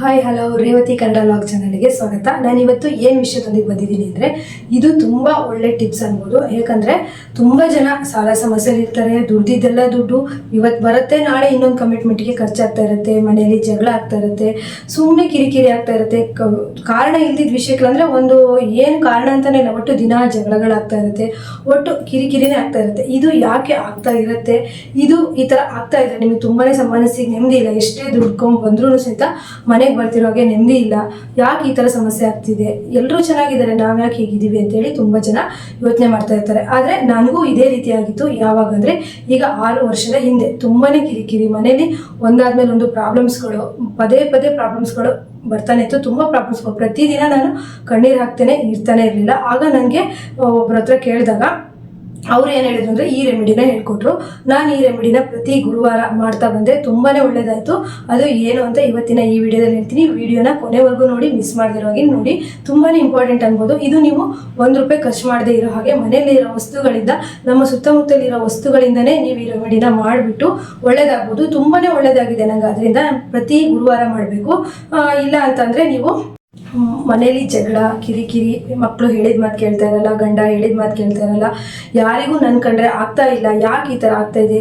Hi hello Revathi Kannada vlog ಚಾನಲ್ಗೆ ಸ್ವಾಗತ. ನಾನು ಇವತ್ತು ಏನು ವಿಷಯದೊಂದಿಗೆ ಬಂದಿದ್ದೀನಿ ಅಂದರೆ ಇದು ತುಂಬ ಒಳ್ಳೆ ಟಿಪ್ಸ್ ಅನ್ಬೋದು. ಯಾಕಂದರೆ ತುಂಬ ಜನ ಸಾಲ ಸಮಸ್ಯೆಲಿ ಇರ್ತಾರೆ, ದುಡ್ದಿದ್ದೆಲ್ಲ ದುಡ್ಡು ಇವತ್ತು ಬರುತ್ತೆ, ನಾಳೆ ಇನ್ನೊಂದು ಕಮಿಟ್ಮೆಂಟ್ಗೆ ಖರ್ಚಾಗ್ತಾ ಇರುತ್ತೆ, ಮನೆಯಲ್ಲಿ ಜಗಳ ಆಗ್ತಾ ಇರುತ್ತೆ ಸುಮ್ಮನೆ ಕಿರಿಕಿರಿ ಆಗ್ತಾ ಇರುತ್ತೆ. ಕಾರಣ ಇಲ್ದಿದ್ದ ವಿಷಯಗಳಂದ್ರೆ ಒಂದು ಏನು ಕಾರಣ ಅಂತಾನೆ ಇಲ್ಲ, ಒಟ್ಟು ದಿನ ಜಗಳಗಳಾಗ್ತಾ ಇರುತ್ತೆ, ಒಟ್ಟು ಕಿರಿಕಿರಿನೇ ಆಗ್ತಾ ಇರುತ್ತೆ. ಇದು ಯಾಕೆ ಆಗ್ತಾ ಇರುತ್ತೆ? ಇದು ಈ ಥರ ಆಗ್ತಾ ಇದೆ. ನಿಮಗೆ ತುಂಬಾನೇ ಮನಸ್ಸಿಗೆ ನೆಮ್ಮದಿ ಇಲ್ಲ. ಎಷ್ಟೇ ದುಡ್ಕೊಂಡು ಬಂದ್ರೂ ಸಹಿತ ಮನೆಗೆ ಬರ್ತಿರೋಗೆ ನೆಮ್ಮದಿ ಇಲ್ಲ. ಯಾಕೆ ಈ ಥರ ಸಮಸ್ಯೆ ಆಗ್ತಿದೆ? ಎಲ್ಲರೂ ಚೆನ್ನಾಗಿದ್ದಾರೆ, ನಾವು ಯಾಕೆ ಹೀಗಿದ್ದೀವಿ ಅಂತೇಳಿ ತುಂಬ ಜನ ಯೋಚನೆ ಮಾಡ್ತಾ ಇರ್ತಾರೆ. ಆದರೆ ನನಗೂ ಇದೇ ರೀತಿ ಆಗಿತ್ತು ಯಾವಾಗ ಅಂದರೆ ಈಗ ಆರು ವರ್ಷದ ಹಿಂದೆ. ತುಂಬಾನೇ ಕಿರಿಕಿರಿ ಮನೇಲಿ ಒಂದಾದ್ಮೇಲೆ ಒಂದು ಪ್ರಾಬ್ಲಮ್ಸ್ಗಳು, ಪದೇ ಪದೇ ಪ್ರಾಬ್ಲಮ್ಸ್ಗಳು ಬರ್ತಾನೆ ಇತ್ತು. ತುಂಬ ಪ್ರಾಬ್ಲಮ್ಸ್ಗಳು. ಪ್ರತಿದಿನ ನಾನು ಕಣ್ಣೀರು ಹಾಕ್ತೇನೆ, ಇರ್ತಾನೆ ಇರಲಿಲ್ಲ. ಆಗ ನನಗೆ ಒಬ್ಬರ ಹತ್ರ ಕೇಳಿದಾಗ ಅವ್ರು ಏನು ಹೇಳಿದ್ರು ಅಂದರೆ, ಈ ರೆಮಿಡಿನ ಹೇಳ್ಕೊಟ್ರು. ನಾನು ಈ ರೆಮಿಡಿನ ಪ್ರತಿ ಗುರುವಾರ ಮಾಡ್ತಾ ಬಂದೆ. ತುಂಬಾ ಒಳ್ಳೇದಾಯಿತು. ಅದು ಏನು ಅಂತ ಇವತ್ತಿನ ಈ ವಿಡಿಯೋದಲ್ಲಿ ಹೇಳ್ತೀನಿ. ವಿಡಿಯೋನ ಕೊನೆವರೆಗೂ ನೋಡಿ ಮಿಸ್ ಮಾಡದಿರೋ ಹಾಗೆ ನೋಡಿ. ತುಂಬಾ ಇಂಪಾರ್ಟೆಂಟ್ ಅನ್ಬೋದು. ಇದು ನೀವು ಒಂದು ರೂಪಾಯಿ ಖರ್ಚು ಮಾಡದೇ ಇರೋ ಹಾಗೆ ಮನೆಯಲ್ಲಿರೋ ವಸ್ತುಗಳಿಂದ, ನಮ್ಮ ಸುತ್ತಮುತ್ತಲಿರೋ ವಸ್ತುಗಳಿಂದನೇ ನೀವು ಈ ರೆಮಿಡಿನ ಮಾಡಿಬಿಟ್ಟು ಒಳ್ಳೇದಾಗ್ಬೋದು. ತುಂಬಾ ಒಳ್ಳೇದಾಗಿದೆ ನಂಗೆ. ಅದರಿಂದ ಪ್ರತಿ ಗುರುವಾರ ಮಾಡಬೇಕು. ಇಲ್ಲ ಅಂತಂದರೆ ನೀವು ಮನೇಲಿ ಜಗಳ, ಕಿರಿಕಿರಿ ಮಕ್ಕಳು ಹೇಳಿದ ಮಾತು ಕೇಳ್ತಾ ಇರಲ್ಲ, ಗಂಡ ಹೇಳಿದ ಮಾತು ಕೇಳ್ತಾ ಇರಲ್ಲ, ಯಾರಿಗೂ ನನ್ನ ಕಂಡ್ರೆ ಆಗ್ತಾ ಇಲ್ಲ, ಯಾಕೆ ಈ ಥರ ಆಗ್ತಾ ಇದೆ?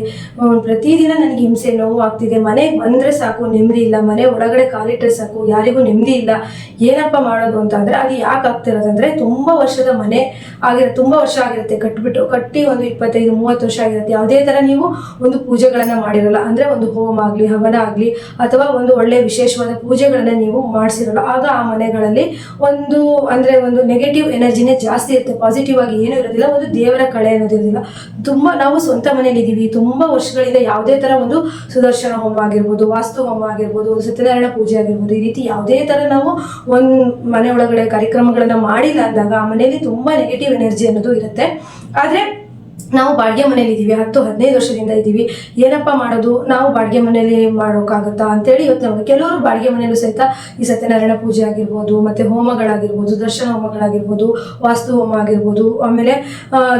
ಪ್ರತಿದಿನ ನನಗೆ ಹಿಂಸೆ, ನೋವು ಆಗ್ತಿದೆ. ಮನೆಗೆ ಬಂದರೆ ಸಾಕು ನೆಮ್ಮದಿ ಇಲ್ಲ. ಮನೆ ಒಳಗಡೆ ಕಾಲಿಟ್ಟರೆ ಸಾಕು, ಯಾರಿಗೂ ನೆಮ್ಮದಿ ಇಲ್ಲ. ಏನಪ್ಪ ಮಾಡೋದು ಅಂತ ಅಂದರೆ ಅದು ಯಾಕೆ ಆಗ್ತಿರೋದಂದ್ರೆ ತುಂಬ ವರ್ಷದ ಮನೆ ಆಗಿರೋ, ತುಂಬ ವರ್ಷ ಆಗಿರುತ್ತೆ. ಕಟ್ಬಿಟ್ಟು, ಕಟ್ಟಿ ಒಂದು ಇಪ್ಪತ್ತೈದು, ಮೂವತ್ತು ವರ್ಷ ಆಗಿರುತ್ತೆ. ಯಾವುದೇ ಥರ ನೀವು ಒಂದು ಪೂಜೆಗಳನ್ನು ಮಾಡಿರಲ್ಲ ಅಂದರೆ ಒಂದು ಹೋಮ ಆಗಲಿ, ಹವನ ಆಗಲಿ, ಅಥವಾ ಒಂದು ಒಳ್ಳೆಯ ವಿಶೇಷವಾದ ಪೂಜೆಗಳನ್ನ ನೀವು ಮಾಡಿಸಿರಲ್ಲ, ಆಗ ಆ ಮನೆಗಳಲ್ಲಿ ಒಂದು ಅಂದರೆ ಒಂದು ನೆಗೆಟಿವ್ ಎನರ್ಜಿನೇ ಜಾಸ್ತಿ ಇರುತ್ತೆ. ಪಾಸಿಟಿವ್ ಆಗಿ ಏನೂ ಇರೋದಿಲ್ಲ, ಒಂದು ದೇವರ ಕಳೆ ಅನ್ನೋದಿರೋದಿಲ್ಲ. ತುಂಬ ನಾವು ಸ್ವಂತ ಮನೇಲಿ ಇದ್ದೀವಿ ತುಂಬ ವರ್ಷಗಳಿಂದ ಯಾವುದೇ ಥರ ಒಂದು ಸುದರ್ಶನ ಹೋಮ ಆಗಿರ್ಬೋದು, ವಾಸ್ತು ಹೋಮ ಆಗಿರ್ಬೋದು ಸತ್ಯನಾರಾಯಣ ಪೂಜೆ ಆಗಿರ್ಬೋದು, ಈ ರೀತಿ ಯಾವುದೇ ಥರ ನಾವು ಒಂದು ಮನೆ ಒಳಗಡೆ ಕಾರ್ಯಕ್ರಮಗಳನ್ನು ಮಾಡಿಲ್ಲ ಅಂದಾಗ ಆ ಮನೆಯಲ್ಲಿ ತುಂಬ ನೆಗೆಟಿವ್ ಎನರ್ಜಿ ಅನ್ನೋದು ಇರುತ್ತೆ. ಆದರೆ ನಾವು ಬಾಡಿಗೆ ಮನೇಲಿ ಇದ್ದೀವಿ ಹತ್ತು, ಹದಿನೈದು ವರ್ಷದಿಂದ ಇದ್ದೀವಿ ಏನಪ್ಪ ಮಾಡೋದು? ನಾವು ಬಾಡಿಗೆ ಮನೇಲಿ ಮಾಡೋಕ್ಕಾಗುತ್ತಾ ಅಂತೇಳಿ ಇವತ್ತು ಕೆಲವರು ಬಾಡಿಗೆ ಮನೆಯಲ್ಲೂ ಸಹಿತ ಈ ಸತ್ಯನಾರಾಯಣ ಪೂಜೆ ಆಗಿರ್ಬೋದು, ಮತ್ತು ಹೋಮಗಳಾಗಿರ್ಬೋದು, ದರ್ಶನ ಹೋಮಗಳಾಗಿರ್ಬೋದು, ವಾಸ್ತು ಹೋಮ ಆಗಿರ್ಬೋದು, ಆಮೇಲೆ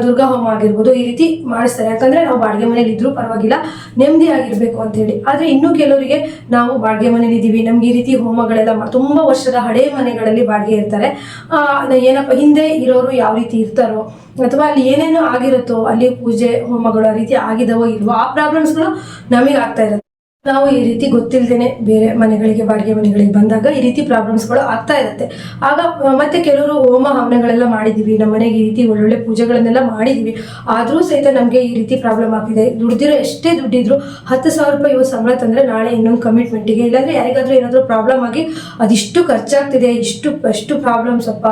ದುರ್ಗಾ ಹೋಮ ಆಗಿರ್ಬೋದು ಈ ರೀತಿ ಮಾಡಿಸ್ತಾರೆ. ಯಾಕಂದರೆ ನಾವು ಬಾಡಿಗೆ ಮನೇಲಿ ಇದ್ರೂ ಪರವಾಗಿಲ್ಲ, ನೆಮ್ಮದಿ ಆಗಿರಬೇಕು ಅಂತೇಳಿ. ಆದರೆ ಇನ್ನೂ ಕೆಲವರಿಗೆ ನಾವು ಬಾಡಿಗೆ ಮನೇಲಿ ಇದ್ದೀವಿ ನಮ್ಗೆ ಈ ರೀತಿ ಹೋಮಗಳೆಲ್ಲ ತುಂಬಾ ವರ್ಷದ ಹಳೆ ಮನೆಗಳಲ್ಲಿ ಬಾಡಿಗೆ ಇರ್ತಾರೆ. ಏನಪ್ಪ, ಹಿಂದೆ ಇರೋರು ಯಾವ ರೀತಿ ಇರ್ತಾರೋ, ಅಥವಾ ಅಲ್ಲಿ ಏನೇನು ಆಗಿರುತ್ತೋ ಅಲ್ಲಿ ಪೂಜೆ ಹೋಮಗಳು ಆ ರೀತಿ ಆಗಿದವೋ ಇಲ್ವೋ ಆ ಪ್ರಾಬ್ಲಮ್ಸ್ಗಳು ನಮಗೆ ಆಗ್ತಾ ಇರುತ್ತೆ. ನಾವು ಈ ರೀತಿ ಗೊತ್ತಿಲ್ಲದೇನೆ ಬೇರೆ ಮನೆಗಳಿಗೆ, ಬಾಡಿಗೆ ಮನೆಗಳಿಗೆ ಬಂದಾಗ ಈ ರೀತಿ ಪ್ರಾಬ್ಲಮ್ಸ್ಗಳು ಆಗ್ತಾ ಇರುತ್ತೆ. ಆಗ ಮತ್ತೆ ಕೆಲವರು ಹೋಮ ಹವನಗಳೆಲ್ಲ ಮಾಡಿದ್ದೀವಿ ನಮ್ಮ ಮನೆಗೆ ಈ ರೀತಿ ಒಳ್ಳೊಳ್ಳೆ ಪೂಜೆಗಳನ್ನೆಲ್ಲ ಮಾಡಿದ್ದೀವಿ ಆದರೂ ಸಹಿತ ನಮಗೆ ಈ ರೀತಿ ಪ್ರಾಬ್ಲಮ್ ಆಗ್ತಿದೆ. ದುಡ್ದಿರೋ ಎಷ್ಟೇ ದುಡ್ಡಿದ್ರು ಹತ್ತು ಸಾವಿರ ರೂಪಾಯಿ ಇವತ್ತು ಸಂಬಳ ತಂದರೆ ನಾಳೆ ಇನ್ನೊಂದು ಕಮಿಟ್ಮೆಂಟಿಗೆ ಇಲ್ಲಾಂದರೆ ಯಾರಿಗಾದರೂ ಏನಾದರೂ ಪ್ರಾಬ್ಲಮ್ ಆಗಿ ಅದಿಷ್ಟು ಖರ್ಚಾಗ್ತಿದೆ, ಇಷ್ಟು, ಅಷ್ಟು ಪ್ರಾಬ್ಲಮ್ಸ್ ಅಪ್ಪ.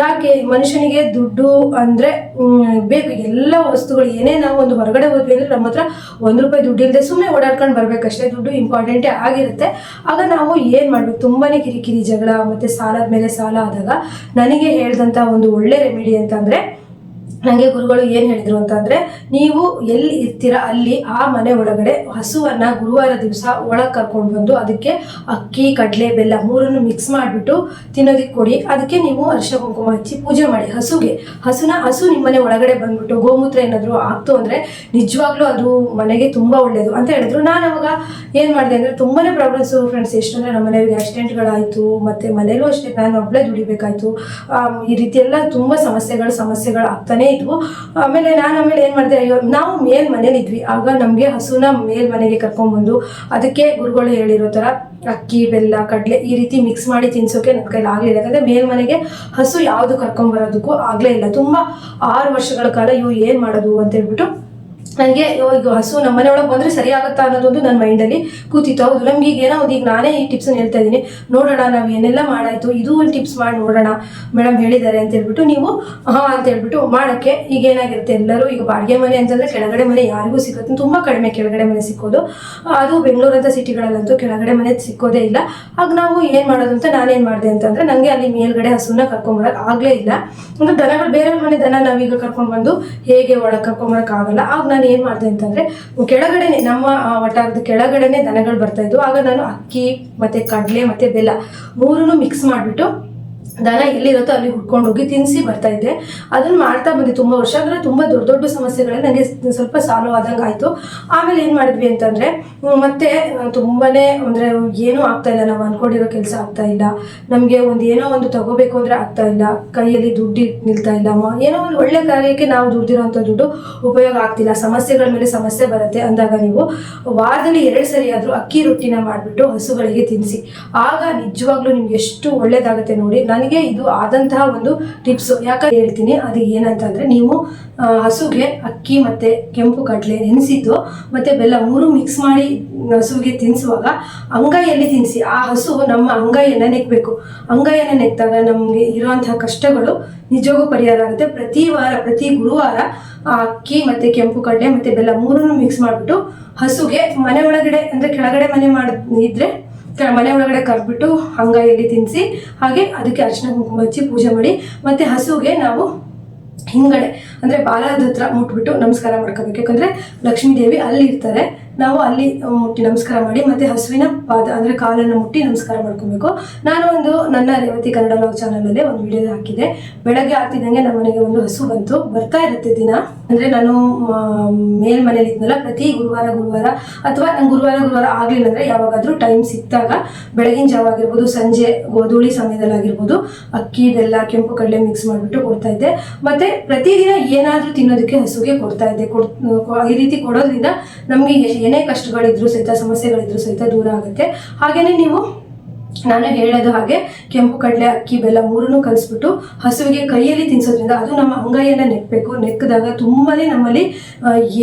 ಯಾಕೆ? ಮನುಷ್ಯನಿಗೆ ದುಡ್ಡು ಅಂದರೆ ಬೇಕು. ಎಲ್ಲ ವಸ್ತುಗಳು ಏನೇ ನಾವು ಒಂದು ಹೊರಗಡೆ ಹೋದ್ವಿ ಅಂದರೆ ನಮ್ಮ ಹತ್ರ ಒಂದು ರೂಪಾಯಿ ದುಡ್ಡು ಇಲ್ಲದೆ ಸುಮ್ಮನೆ ಓಡಾಡ್ಕೊಂಡು ಬರ್ಬೇಕಷ್ಟೇ. ದುಡ್ಡು ಇಂಪಾರ್ಟೆಂಟೇ ಆಗಿರುತ್ತೆ. ಆಗ ನಾವು ಏನು ಮಾಡಬೇಕು? ತುಂಬಾ ಕಿರಿಕಿರಿ ಜಗಳ, ಮತ್ತು ಸಾಲದ ಮೇಲೆ ಸಾಲ ಆದಾಗ ನನಗೆ ಹೇಳಿದಂಥ ಒಂದು ಒಳ್ಳೆ ರೆಮಿಡಿ ಅಂತಂದರೆ ನನಗೆ ಗುರುಗಳು ಏನು ಹೇಳಿದ್ರು ಅಂತಂದರೆ, ನೀವು ಎಲ್ಲಿ ಇರ್ತೀರ ಅಲ್ಲಿ, ಆ ಮನೆ ಒಳಗಡೆ ಹಸುವನ್ನು ಗುರುವಾರ ದಿವಸ ಒಳಗೆ ಕರ್ಕೊಂಡು ಬಂದು ಅದಕ್ಕೆ ಅಕ್ಕಿ, ಕಡಲೆ, ಬೆಲ್ಲ ಮೂರನ್ನು ಮಿಕ್ಸ್ ಮಾಡಿಬಿಟ್ಟು ತಿನ್ನೋದಕ್ಕೆ ಕೊಡಿ. ಅದಕ್ಕೆ ನೀವು ಅರಿಶಿನ ಕುಂಕುಮ ಹಚ್ಚಿ ಪೂಜೆ ಮಾಡಿ. ಹಸುಗೆ, ಹಸುನ, ಹಸು ನಿಮ್ಮ ಮನೆ ಒಳಗಡೆ ಬಂದ್ಬಿಟ್ಟು ಗೋಮೂತ್ರ ಏನಾದರೂ ಆಗ್ತು ಅಂದರೆ ನಿಜವಾಗ್ಲೂ ಅದು ಮನೆಗೆ ತುಂಬ ಒಳ್ಳೆಯದು ಅಂತ ಹೇಳಿದ್ರು. ನಾನು ಅವಾಗ ಏನು ಮಾಡಿದೆ ಅಂದರೆ ತುಂಬಾ ಪ್ರಾಬ್ಲಮ್ಸು ಫ್ರೆಂಡ್ಸ್ ಎಷ್ಟು ಅಂದರೆ ನಮ್ಮ ಮನೆಯವ್ರಿಗೆ ಆಕ್ಸಿಡೆಂಟ್ಗಳಾಯಿತು ಮತ್ತು ಮನೇಲೂ ಅಷ್ಟೇ ನಾನು ಒಬ್ಬಳೇ ದುಡಿಬೇಕಾಯಿತು. ಈ ರೀತಿ ಎಲ್ಲ ತುಂಬ ಸಮಸ್ಯೆಗಳು ಸಮಸ್ಯೆಗಳು ಆಗ್ತಾನೇ ಇದ್ವು. ಆಮೇಲೆ ನಾನು ಆಮೇಲೆ ಏನು ಮಾಡಿದೆ, ಅಯ್ಯೋ, ನಾವು ಮೇಲ್ ಮನೇಲಿ ಇದ್ವಿ ಆಗ ನಮಗೆ ಹಸುನ ಮೇಲ್ ಮನೆಗೆ ಕರ್ಕೊಂಡ್ಬಂದು ಅದಕ್ಕೆ ಗುರುಗಳು ಹೇಳಿರೋ ಥರ ಅಕ್ಕಿ, ಬೆಲ್ಲ, ಕಡಲೆ ಈ ರೀತಿ ಮಿಕ್ಸ್ ಮಾಡಿ ತಿನ್ಸೋಕೆ ನನ್ನ ಕೈಲಿ ಆಗಲಿಲ್ಲ ಯಾಕಂದರೆ ಮೇಲ್ಮನೆಗೆ ಹಸು ಯಾವುದು ಕರ್ಕೊಂಬರೋದಕ್ಕೂ ಆಗಲೇ ಇಲ್ಲ. ತುಂಬ ಆರು ವರ್ಷಗಳ ಕಾಲ ಇವು ಏನು ಮಾಡೋದು ಅಂತ ಹೇಳ್ಬಿಟ್ಟು ನನಗೆ ಈಗ ಹಸು ನಮ್ಮ ಮನೆ ಒಳಗೆ ಬಂದರೆ ಸರಿ ಆಗುತ್ತಾ ಅನ್ನೋದೊಂದು ನನ್ನ ಮೈಂಡಲ್ಲಿ ಕೂತಿತ್ತು. ಹೌದು, ನಮ್ಗೆ ಈಗ ಏನೋ ಈಗ ನಾನೇ ಈ ಟಿಪ್ಸ್ ಹೇಳ್ತಾ ಇದ್ದೀನಿ. ನೋಡೋಣ, ನಾವು ಏನೆಲ್ಲ ಮಾಡಾಯ್ತು, ಇದು ಒಂದು ಟಿಪ್ಸ್ ಮಾಡಿ ನೋಡೋಣ. ಮೇಡಮ್ ಹೇಳಿದ್ದಾರೆ ಅಂತ ಹೇಳ್ಬಿಟ್ಟು ನೀವು, ಹಾಂ ಅಂತ ಹೇಳ್ಬಿಟ್ಟು ಮಾಡೋಕ್ಕೆ ಈಗ ಏನಾಗಿರುತ್ತೆ ಎಲ್ಲರೂ, ಈಗ ಬಾಡಿಗೆ ಮನೆ ಅಂತಂದರೆ ಕೆಳಗಡೆ ಮನೆ ಯಾರಿಗೂ ಸಿಗುತ್ತೆ. ತುಂಬ ಕಡಿಮೆ ಕೆಳಗಡೆ ಮನೆ ಸಿಕ್ಕೋದು. ಅದು ಬೆಂಗಳೂರಂಥ ಸಿಟಿಗಳಲ್ಲಂತೂ ಕೆಳಗಡೆ ಮನೆ ಸಿಕ್ಕೋದೇ ಇಲ್ಲ. ಆಗ ನಾವು ಏನು ಮಾಡೋದು ಅಂತ ನಾನೇನು ಮಾಡಿದೆ ಅಂತಂದರೆ ನನಗೆ ಅಲ್ಲಿ ಮೇಲ್ಗಡೆ ಹಸುನ ಕರ್ಕೊಂಬರಕ್ಕೆ ಆಗಲೇ ಇಲ್ಲ. ಅಂದ್ರೆ ದನಗಳು ಬೇರೆ ಮನೆ ದನ ನಾವೀಗ ಕರ್ಕೊಂಡು ಬಂದು ಹೇಗೆ ಒಳಗೆ ಕರ್ಕೊಂಬರಕ್ಕೆ ಆಗಲ್ಲ. ಆಗ ನಾನು ಏನು ಮಾಡಿದೆ ಅಂತಂದರೆ, ಕೆಳಗಡೆನೆ, ನಮ್ಮ ವಟಾರದ ಕೆಳಗಡೆನೆ ದನಗಳು ಬರ್ತಾ ಇದ್ವು. ಆಗ ನಾನು ಅಕ್ಕಿ, ಮತ್ತು ಕಡಲೆ, ಮತ್ತು ಬೆಲ್ಲ ಮೂರನ್ನು ಮಿಕ್ಸ್ ಮಾಡಿಬಿಟ್ಟು ದನ ಎಲ್ಲಿರುತ್ತೋ ಅಲ್ಲಿ ಹುಡ್ಕೊಂಡು ಹೋಗಿ ತಿನ್ಸಿ ಬರ್ತಾ ಇದ್ದೆ. ಅದನ್ನ ಮಾಡ್ತಾ ಬಂದಿ ತುಂಬಾ ವರ್ಷ. ಆದ್ರೆ ತುಂಬಾ ದೊಡ್ಡ ದೊಡ್ಡ ಸಮಸ್ಯೆಗಳೇ ನನಗೆ ಸ್ವಲ್ಪ ಸಾಲ್ವ್ ಆದಂಗೆ ಆಯಿತು. ಆಮೇಲೆ ಏನು ಮಾಡಿದ್ವಿ ಅಂತಂದ್ರೆ ಮತ್ತೆ ತುಂಬಾನೇ ಅಂದ್ರೆ ಏನೂ ಆಗ್ತಾ ಇಲ್ಲ. ನಾವು ಅನ್ಕೊಂಡಿರೋ ಕೆಲಸ ಆಗ್ತಾ ಇಲ್ಲ. ನಮಗೆ ಒಂದು ಏನೋ ಒಂದು ತಗೋಬೇಕು ಅಂದ್ರೆ ಆಗ್ತಾ ಇಲ್ಲ. ಕೈಯಲ್ಲಿ ದುಡ್ಡು ನಿಲ್ತಾ ಇಲ್ಲ. ಏನೋ ಒಂದು ಒಳ್ಳೆ ಕಾರ್ಯಕ್ಕೆ ನಾವು ದುಡ್ದಿರೋಂಥ ದುಡ್ಡು ಉಪಯೋಗ ಆಗ್ತಿಲ್ಲ. ಸಮಸ್ಯೆಗಳ ಮೇಲೆ ಸಮಸ್ಯೆ ಬರುತ್ತೆ ಅಂದಾಗ ನೀವು ವಾರದಲ್ಲಿ ಎರಡು ಸರಿ ಆದ್ರೂ ಅಕ್ಕಿ ರೊಟ್ಟಿನ ಮಾಡಿಬಿಟ್ಟು ಹಸುಗಳಿಗೆ ತಿನ್ಸಿ. ಆಗ ನಿಜವಾಗ್ಲೂ ನಿಮ್ಗೆ ಎಷ್ಟು ಒಳ್ಳೇದಾಗುತ್ತೆ ನೋಡಿ. ನನಗೆ ಇದು ಆದಂತಹ ಒಂದು ಟಿಪ್ಸ್. ಯಾಕಂದ್ರೆ ಹೇಳ್ತೀನಿ, ಅದು ಏನಂತಂದ್ರೆ ನೀವು ಹಸುಗೆ ಅಕ್ಕಿ ಮತ್ತೆ ಕೆಂಪು ಕಡಲೆ ನೆನೆಸಿದ್ದು ಮತ್ತೆ ಬೆಲ್ಲ ಮೂರು ಮಿಕ್ಸ್ ಮಾಡಿ ಹಸುವಿಗೆ ತಿನ್ನಿಸುವಾಗ ಅಂಗೈಯಲ್ಲಿ ತಿನ್ನಿಸಿ ಆ ಹಸು ನಮ್ಮ ಅಂಗೈಯನ್ನ ನೆಕ್ಕಬೇಕು ಅಂಗೈಯನ್ನ ನೆಕ್ಕಿದಾಗ ನಮಗೆ ಇರುವಂತಹ ಕಷ್ಟಗಳು ನಿಜವಾಗೂ ಪರಿಹಾರ ಆಗುತ್ತೆ. ಪ್ರತಿ ವಾರ, ಪ್ರತಿ ಗುರುವಾರ ಆ ಅಕ್ಕಿ ಮತ್ತೆ ಕೆಂಪು ಕಡಲೆ ಮತ್ತೆ ಬೆಲ್ಲ ಮೂರನ್ನು ಮಿಕ್ಸ್ ಮಾಡಿಬಿಟ್ಟು ಹಸುಗೆ ಮನೆ ಒಳಗಡೆ, ಅಂದ್ರೆ ಕೆಳಗಡೆ ಮನೆ ಮಾಡಿದ್ರೆ ಮನೆ ಒಳಗಡೆ ಕರ್ಬಿಟ್ಟು ಅಂಗೈಯಲ್ಲಿ ತಿನ್ನಿಸಿ ಹಾಗೆ ಅದಕ್ಕೆ ಅರ್ಶಿನ ಕುಂಕುಮ ಹಚ್ಚಿ ಪೂಜೆ ಮಾಡಿ, ಮತ್ತೆ ಹಸುಗೆ ನಾವು ಹಿಂಗಡೆ, ಅಂದ್ರೆ ಬಾಲದ ಹತ್ರ ಮುಟ್ಬಿಟ್ಟು ನಮಸ್ಕಾರ ಮಾಡ್ಕೋಬೇಕು. ಯಾಕಂದ್ರೆ ಲಕ್ಷ್ಮೀ ದೇವಿ ಅಲ್ಲಿ ಇರ್ತಾರೆ ನಾವು ಅಲ್ಲಿ ಮುಟ್ಟಿ ನಮಸ್ಕಾರ ಮಾಡಿ, ಮತ್ತೆ ಹಸುವಿನ ಪಾದ, ಅಂದ್ರೆ ಕಾಲನ್ನು ಮುಟ್ಟಿ ನಮಸ್ಕಾರ ಮಾಡ್ಕೋಬೇಕು. ನಾನು ಒಂದು, ನನ್ನ ರೇವತಿ ಕನ್ನಡ ಲಾಗ್ ಚಾನಲಲ್ಲಿ ಒಂದು ವಿಡಿಯೋ ಹಾಕಿದೆ. ಬೆಳಗ್ಗೆ ಆಗ್ತಿದ್ದಂಗೆ ನಮ್ಮ ಮನೆಗೆ ಒಂದು ಹಸು ಬಂತು. ಬರ್ತಾ ಇರುತ್ತೆ ದಿನ. ಅಂದ್ರೆ ನಾನು ಮೇಲ್ಮನೇಲಿ ಮೇಲ್ ಮನೇಲಿ ಇದ್ನಲ್ಲ, ಪ್ರತಿ ಗುರುವಾರ ಗುರುವಾರ, ಅಥವಾ ನಂಗೆ ಗುರುವಾರ ಗುರುವಾರ ಆಗಲಿಲ್ಲ ಅಂದ್ರೆ ಯಾವಾಗಾದ್ರೂ ಟೈಮ್ ಸಿಕ್ಕಾಗ ಬೆಳಗಿನ ಜಾವ ಆಗಿರ್ಬೋದು, ಸಂಜೆ ಗೋಧೂಳಿ ಸಮಯದಲ್ಲಿ ಆಗಿರ್ಬೋದು, ಅಕ್ಕಿ, ಬೆಲ್ಲ, ಕೆಂಪು ಕಡಲೆ ಮಿಕ್ಸ್ ಮಾಡಿಬಿಟ್ಟು ಕೊಡ್ತಾ ಇದ್ದೆ. ಮತ್ತೆ ಪ್ರತಿದಿನ ಏನಾದ್ರೂ ತಿನ್ನೋದಕ್ಕೆ ಹಸುಗೆ ಕೊಡ್ತಾ ಇದ್ದೆ. ಕೊಡ್ ಈ ರೀತಿ ಕೊಡೋದ್ರಿಂದ ನಮಗೆ ಏನೇ ಕಷ್ಟಗಳಿದ್ರು ಸಹಿತ ಸಮಸ್ಯೆಗಳಿದ್ರು ಸಹಿತ ದೂರ ಆಗುತ್ತೆ. ಹಾಗೇನೆ ನೀವು ನಾನು ಹೇಳೋದು ಹಾಗೆ ಕೆಂಪು ಕಡಲೆ, ಅಕ್ಕಿ, ಬೆಲ್ಲ ಮೂರನ್ನು ಕಲಿಸ್ಬಿಟ್ಟು ಹಸುವಿಗೆ ಕೈಯಲ್ಲಿ ತಿನ್ಸೋದ್ರಿಂದ ಅದು ನಮ್ಮ ಅಂಗೈಯನ್ನ ನೆಕ್ಕಬೇಕು ನೆಕ್ಕಿದಾಗ ತುಂಬಾನೇ ನಮ್ಮಲ್ಲಿ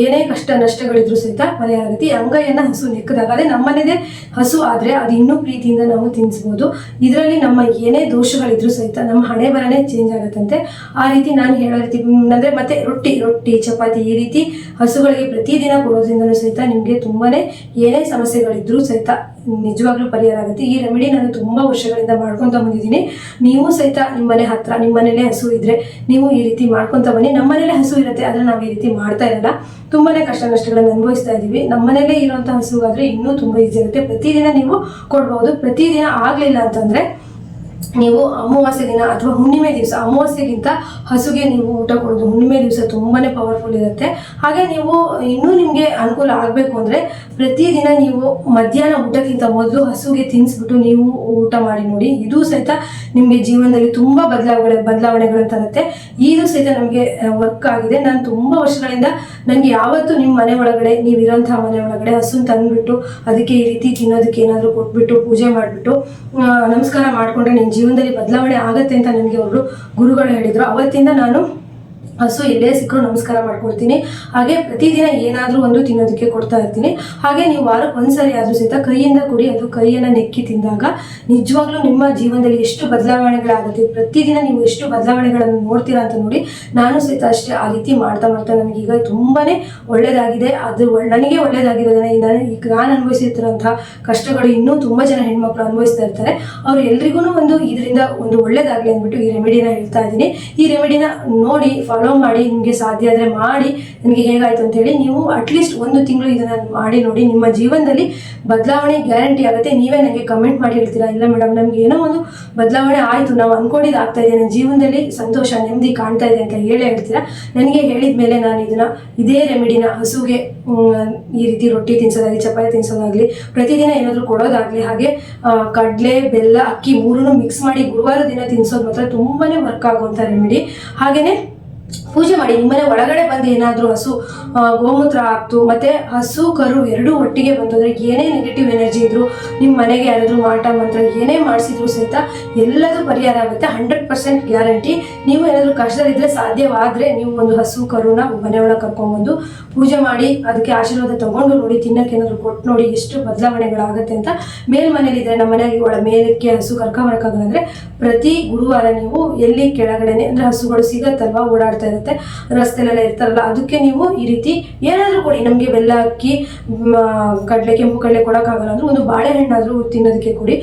ಏನೇ ಕಷ್ಟ ನಷ್ಟಗಳಿದ್ರು ಸಹಿತ ಪರಿಹಾರ ಆಗುತ್ತೆ ಅಂಗೈಯನ್ನ ಹಸು ನೆಕ್ಕದಾಗ ಅದೇ ನಮ್ಮನೇದೇ ಹಸು ಆದ್ರೆ ಅದು ಇನ್ನೂ ಪ್ರೀತಿಯಿಂದ ನಾವು ತಿನ್ನಿಸ್ಬೋದು ಇದರಲ್ಲಿ ನಮ್ಮ ಏನೇ ದೋಷಗಳಿದ್ರು ಸಹಿತ ನಮ್ಮ ಹಣೆ ಬರನೆ ಚೇಂಜ್ ಆಗುತ್ತಂತೆ. ಆ ರೀತಿ ನಾನು ಹೇಳೋ ರೀತಿ, ಅಂದ್ರೆ ಮತ್ತೆ ರೊಟ್ಟಿ ರೊಟ್ಟಿ, ಚಪಾತಿ ಈ ರೀತಿ ಹಸುಗಳಿಗೆ ಪ್ರತಿದಿನ ಕೊಡೋದ್ರಿಂದಲೂ ಸಹಿತ ನಿಮಗೆ ತುಂಬಾನೇ ಏನೇ ಸಮಸ್ಯೆಗಳಿದ್ರು ಸಹಿತ ನಿಜವಾಗ್ಲೂ ಪರಿಹಾರ ಆಗುತ್ತೆ. ಈ ರೆಮಿಡಿ ನಾನು ತುಂಬಾ ವರ್ಷಗಳಿಂದ ಮಾಡ್ಕೊಂತ ಬಂದಿದ್ದೀನಿ. ನೀವು ಸಹಿತ ನಿಮ್ಮ ಮನೆ ಹತ್ರ ನಿಮ್ಮ ಮನೇಲೆ ಹಸು ಇದ್ರೆ ನೀವು ಈ ರೀತಿ ಮಾಡ್ಕೊಂತ ಬನ್ನಿ. ನಮ್ಮ ಮನೇಲೆ ಹಸು ಇರುತ್ತೆ, ಆದ್ರೆ ನಾವು ಈ ರೀತಿ ಮಾಡ್ತಾ ಇರಲ್ಲ. ತುಂಬಾನೇ ಕಷ್ಟ ನಷ್ಟಗಳನ್ನು ಅನುಭವಿಸ್ತಾ ಇದೀವಿ. ನಮ್ಮ ಮನೇಲೆ ಇರುವಂತ ಹಸುಗಾದ್ರೆ ಇನ್ನೂ ತುಂಬಾ ಈಸಿ ಆಗುತ್ತೆ. ಪ್ರತಿದಿನ ನೀವು ಕೊಡ್ಬೋದು. ಪ್ರತಿದಿನ ಆಗ್ಲಿಲ್ಲ ಅಂತಂದ್ರೆ ನೀವು ಅಮಾವಾಸ್ಯೆ ದಿನ ಅಥವಾ ಹುಣ್ಣಿಮೆ ದಿವಸ, ಅಮಾವಾಸ್ಯೆಗಿಂತ ಹಸುಗೆ ನೀವು ಊಟ ಕೊಡೋದು ಹುಣ್ಣಿಮೆ ದಿವಸ ತುಂಬಾನೇ ಪವರ್ಫುಲ್ ಇರುತ್ತೆ. ಹಾಗೆ ನೀವು ಇನ್ನೂ ನಿಮಗೆ ಅನುಕೂಲ ಆಗಬೇಕು ಅಂದರೆ ಪ್ರತಿದಿನ ನೀವು ಮಧ್ಯಾಹ್ನ ಊಟಕ್ಕಿಂತ ಮೊದಲು ಹಸುಗೆ ತಿನ್ನಿಸ್ಬಿಟ್ಟು ನೀವು ಊಟ ಮಾಡಿ ನೋಡಿ. ಇದು ಸಹಿತ ನಿಮಗೆ ಜೀವನದಲ್ಲಿ ತುಂಬ ಬದಲಾವಣೆ ಬದಲಾವಣೆಗಳು ತರುತ್ತೆ ಇದು ಸಹಿತ ನಮಗೆ ವರ್ಕ್ ಆಗಿದೆ. ನಾನು ತುಂಬ ವರ್ಷಗಳಿಂದ ನನಗೆ ಯಾವತ್ತು ನಿಮ್ಮ ಮನೆ ಒಳಗಡೆ, ನೀವು ಮನೆ ಒಳಗಡೆ ಹಸುನ್ ತಂದುಬಿಟ್ಟು ಅದಕ್ಕೆ ಈ ರೀತಿ ತಿನ್ನೋದಕ್ಕೆ ಏನಾದರೂ ಕೊಟ್ಬಿಟ್ಟು, ಪೂಜೆ ಮಾಡಿಬಿಟ್ಟು ನಮಸ್ಕಾರ ಮಾಡಿಕೊಂಡ್ರೆ ನಿನ್ನ ಜೀವನದಲ್ಲಿ ಬದಲಾವಣೆ ಆಗತ್ತೆ ಅಂತ ನನಗೆ ಅವರು ಗುರುಗಳು ಹೇಳಿದರು. ಅವತ್ತಿಂದ ನಾನು ಹಸು ಎಲ್ಲೇ ಸಿಕ್ಕರು ನಮಸ್ಕಾರ ಮಾಡ್ಕೊಳ್ತೀನಿ. ಹಾಗೆ ಪ್ರತಿದಿನ ಏನಾದರೂ ಒಂದು ತಿನ್ನೋದಕ್ಕೆ ಕೊಡ್ತಾ ಇರ್ತೀನಿ. ಹಾಗೆ ನೀವು ವಾರಕ್ಕೆ ಒಂದ್ಸರಿ ಆದರೂ ಸಹಿತ ಕೈಯಿಂದ ಕುಡಿ ಅದು ಕೈಯನ್ನು ನೆಕ್ಕಿ ತಿಂದಾಗ ನಿಜವಾಗ್ಲೂ ನಿಮ್ಮ ಜೀವನದಲ್ಲಿ ಎಷ್ಟು ಬದಲಾವಣೆಗಳಾಗುತ್ತೆ, ಪ್ರತಿದಿನ ನೀವು ಎಷ್ಟು ಬದಲಾವಣೆಗಳನ್ನು ನೋಡ್ತೀರಾ ಅಂತ ನೋಡಿ ನಾನು ಸಹಿತ ಅಷ್ಟೇ ಆ ರೀತಿ ಮಾಡ್ತಾ ಮಾಡ್ತಾ ನನಗೀಗ ತುಂಬಾನೇ ಒಳ್ಳೆಯದಾಗಿದೆ ಅದು ನನಗೆ ಒಳ್ಳೇದಾಗಿರೋದನ್ನ ಈ ನಾನು ಈಗ ನಾನು ಅನುಭವಿಸಿರ್ತಿರೋಂಥ ಕಷ್ಟಗಳು ಇನ್ನೂ ತುಂಬ ಜನ ಹೆಣ್ಮಕ್ಳು ಅನುಭವಿಸ್ತಾ ಇರ್ತಾರೆ. ಅವ್ರು ಎಲ್ರಿಗೂ ಒಂದು ಇದರಿಂದ ಒಂದು ಒಳ್ಳೇದಾಗಲಿ ಅಂದ್ಬಿಟ್ಟು ಈ ರೆಮಿಡಿನ ಹೇಳ್ತಾ ಇದ್ದೀನಿ. ಈ ರೆಮಿಡಿನ ನೋಡಿ ಫಾಲೋ ಮಾಡಿ, ನಿಮಗೆ ಸಾಧ್ಯ ಆದರೆ ಮಾಡಿ ನನಗೆ ಹೇಗಾಯ್ತು ಅಂತ ಹೇಳಿ ನೀವು ಅಟ್ಲೀಸ್ಟ್ ಒಂದು ತಿಂಗಳು ಇದನ್ನು ಮಾಡಿ ನೋಡಿ, ನಿಮ್ಮ ಜೀವನದಲ್ಲಿ ಬದಲಾವಣೆ ಗ್ಯಾರಂಟಿ ಆಗುತ್ತೆ. ನೀವೇ ನನಗೆ ಕಮೆಂಟ್ ಮಾಡಿ ಹೇಳ್ತೀರಾ? ಇಲ್ಲ ಮೇಡಮ್ ನಮ್ಗೆ ಏನೋ ಒಂದು ಬದಲಾವಣೆ ಆಯಿತು. ನಾವು ಅನ್ಕೊಂಡಿದ್ದು ಆಗ್ತಾ ಇದೆ. ನನ್ನ ಜೀವನದಲ್ಲಿ ಸಂತೋಷ, ನೆಮ್ಮದಿ ಕಾಣ್ತಾ ಇದೆ ಅಂತ ಹೇಳೇ ಹೇಳ್ತೀರಾ? ನನಗೆ ಹೇಳಿದ ಮೇಲೆ ನಾನು ಇದನ್ನ, ಇದೇ ರೆಮಿಡಿನ ಹಸುಗೆ ಈ ರೀತಿ ರೊಟ್ಟಿ ತಿನ್ಸೋದಾಗಲಿ, ಚಪಾತಿ ತಿನ್ಸೋದಾಗಲಿ, ಪ್ರತಿದಿನ ಏನಾದರೂ ಕೊಡೋದಾಗಲಿ, ಹಾಗೆ ಕಡಲೆ, ಬೆಲ್ಲ, ಅಕ್ಕಿ ಮೂರನ್ನು ಮಿಕ್ಸ್ ಮಾಡಿ ಗುರುವಾರ ದಿನ ತಿನ್ಸೋದು ಮಾತ್ರ ತುಂಬಾ ವರ್ಕ್ ಆಗುವಂಥ ರೆಮಿಡಿ ಹಾಗೇನೆ ಪೂಜೆ ಮಾಡಿ ನಿಮ್ಮ ಮನೆ ಒಳಗಡೆ ಬಂದು ಏನಾದರೂ ಹಸು ಗೋಮೂತ್ರ ಹಾಕ್ತು, ಮತ್ತೆ ಹಸು, ಕರು ಎರಡೂ ಒಟ್ಟಿಗೆ ಬಂತು ಅಂದರೆ ಏನೇ ನೆಗೆಟಿವ್ ಎನರ್ಜಿ ಇದ್ರು ನಿಮ್ಮ ಮನೆಗೆ ಯಾರಾದರೂ ಮಾಟ, ಮಂತ್ರ ಏನೇ ಮಾಡಿಸಿದ್ರು ಸಹಿತ ಎಲ್ಲದೂ ಪರಿಹಾರ ಆಗುತ್ತೆ. ಹಂಡ್ರೆಡ್ ಪರ್ಸೆಂಟ್ ಗ್ಯಾರಂಟಿ ನೀವು ಏನಾದರೂ ಕಷ್ಟದಲ್ಲಿದ್ದರೆ ಸಾಧ್ಯವಾದರೆ ನೀವು ಒಂದು ಹಸು, ಕರುನ ಮನೆ ಒಳಗೆ ಕರ್ಕೊಂಡ್ಬಂದು ಪೂಜೆ ಮಾಡಿ, ಅದಕ್ಕೆ ಆಶೀರ್ವಾದ ತಗೊಂಡು ನೋಡಿ, ತಿನ್ನಕ್ಕೆ ಏನಾದರೂ ಕೊಟ್ಟು ನೋಡಿ ಎಷ್ಟು ಬದಲಾವಣೆಗಳಾಗುತ್ತೆ ಅಂತ ಮೇಲ್ ಮನೇಲಿದ್ರೆ ನಮ್ಮ ಮನೆಗೆ ಒಳ ಮೇಲಕ್ಕೆ ಹಸು ಕರ್ಕೊಂಬರಕ್ಕಾಗಲ್ಲ ಅಂದರೆ ಪ್ರತಿ ಗುರುವಾರ ನೀವು ಎಲ್ಲಿ ಕೆಳಗಡೆನೆ ಅಂದ್ರೆ ಹಸುಗಳು ಸಿಗತ್ತಲ್ವಾ ಓಡಾಡ್ತಾ ಇರುತ್ತೆ. ಇರುತ್ತೆ. ರಸ್ತೆಲೆಲ್ಲ ಇರ್ತಾರಲ್ಲ, ಅದಕ್ಕೆ ನೀವು ಈ ರೀತಿ ಏನಾದರೂ ಕೊಡಿ. ನಮಗೆ ಬೆಲ್ಲ ಅಕ್ಕಿ ಕಡಲೆ, ಕೆಂಪು ಕಡಲೆ ಕೊಡೋಕ್ಕಾಗಲ್ಲ ಅಂದ್ರೆ ಒಂದು ಬಾಳೆಹಣ್ಣಾದರೂ ತಿನ್ನೋದಕ್ಕೆ ಕೊಡಿ.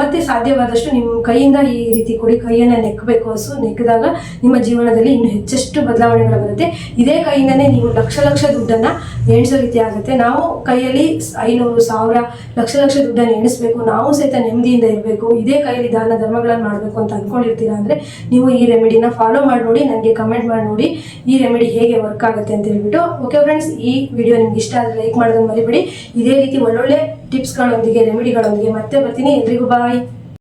ಮತ್ತೆ ಸಾಧ್ಯವಾದಷ್ಟು ನಿಮ್ಮ ಕೈಯಿಂದ ಈ ರೀತಿ ಕೊಡಿ. ಕೈಯನ್ನು ನೆಕ್ಕಬೇಕು ಹಸು ನೆಕ್ಕಿದಾಗ ನಿಮ್ಮ ಜೀವನದಲ್ಲಿ ಇನ್ನು ಹೆಚ್ಚೆಷ್ಟು ಬದಲಾವಣೆಗಳು ಬರುತ್ತೆ. ಇದೇ ಕೈಯಿಂದನೇ ನೀವು ಲಕ್ಷ ಲಕ್ಷ ದುಡ್ಡನ್ನ ಎಣಿಸೋ ರೀತಿ ಆಗುತ್ತೆ. ನಾವು ಕೈಯಲ್ಲಿ ಐನೂರು, ಸಾವಿರ, ಲಕ್ಷ ಲಕ್ಷ ದುಡ್ಡನ್ನು ಎಣಿಸ್ಬೇಕು. ನಾವು ಸಹಿತ ನೆಮ್ಮದಿಯಿಂದ ಇರಬೇಕು. ಇದೇ ಕೈಯಲ್ಲಿ ದಾನ ಧರ್ಮಗಳನ್ನು ಮಾಡಬೇಕು ಅಂತ ಅನ್ಕೊಂಡಿರ್ತೀರಾ ಅಂದ್ರೆ ನೀವು ಈ ರೆಮಿಡಿನ ಫಾಲೋ ಮಾಡಿ ನೋಡಿ, ನನಗೆ ಕಮೆಂಟ್ ಮಾಡಿ ನೋಡಿ ಈ ರೆಮಿಡಿ ಹೇಗೆ ವರ್ಕ್ ಆಗುತ್ತೆ ಅಂತ ಹೇಳ್ಬಿಟ್ಟು. ಓಕೆ ಫ್ರೆಂಡ್ಸ್ ಈ ವಿಡಿಯೋ ನಿಮ್ಗೆ ಇಷ್ಟ ಆದರೆ ಲೈಕ್ ಮಾಡೋದನ್ನ ಮರಿಬೇಡಿ. ಇದೇ ರೀತಿ ಒಳ್ಳೊಳ್ಳೆ ಟಿಪ್ಸ್ಗಳೊಂದಿಗೆ ರೆಮಿಡಿಗಳೊಂದಿಗೆ ಮತ್ತೆ ಬರ್ತೀನಿ. ಎಲ್ರಿಗೂ ಬಾಯ್